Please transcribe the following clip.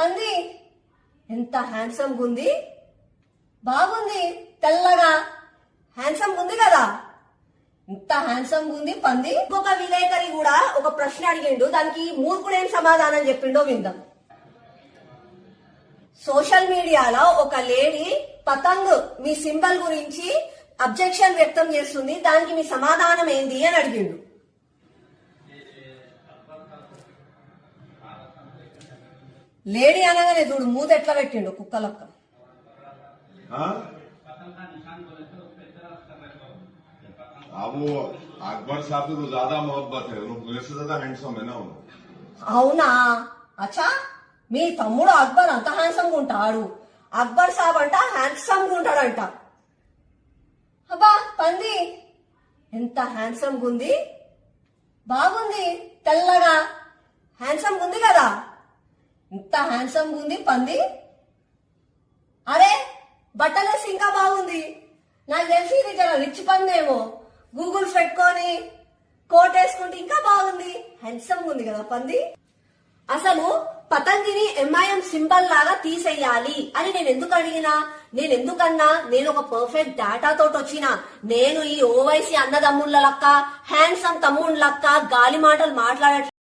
పంది ఎంత హ్యాండ్సమ్ ఉంది బాగుంది తెల్లగా. హ్యాండ్సమ్ ఉంది కదా. ఇంత హ్యాండ్సమ్ ఉంది పంది. ఇంకొక విలేకరి కూడా ఒక ప్రశ్న అడిగిండు. దానికి మూర్ఖుడు ఏం సమాధానం చెప్పిండో విందాం. సోషల్ మీడియాలో ఒక లేడీ పతంగ్ మీ సింబల్ గురించి అబ్జెక్షన్ వ్యక్తం చేస్తుంది. దానికి మీ సమాధానం ఏంది అని అడిగిండు. లేడీ అనగానే చూడు మూత ఎట్లా పెట్టిండు? కుక్కలొక్క అక్బర్ అవునా? అచ్చా మీ తమ్ముడు అక్బర్ అంత హ్యాండ్సమ్గా ఉంటాడు. అక్బర్ సాబ్ అంట హ్యాండ్సమ్గా ఉంటాడంట. అబ్బా పంది. ఎంత హ్యాండ్సమ్గా ఉంది బాగుంది తెల్లగా. హ్యాండ్సమ్ ఉంది పంది. అరే బట్టలేసి ఇంకా బాగుంది. నాకు తెలిసి ఇది చాలా రిచ్ పందేమో గూగుల్ పెట్టుకొని కోట్ వేసుకుంటే ఇంకా బాగుంది. హ్యాండ్సమ్ ఉంది కదా పంది. అసలు పతంగిని ఎంఐఎం సింబల్ లాగా తీసేయాలి అని నేను ఎందుకు అడిగినా నేను ఎందుకన్నా నేను ఒక పర్ఫెక్ట్ డేటా తోటి వచ్చిన. నేను ఈ ఓవైసీ అన్నదమ్ముళ్ళ లక్క హ్యాండ్సమ్ తమ్ముళ్ళ లక్క గాలి మాటలు మాట్లాడట్లేదు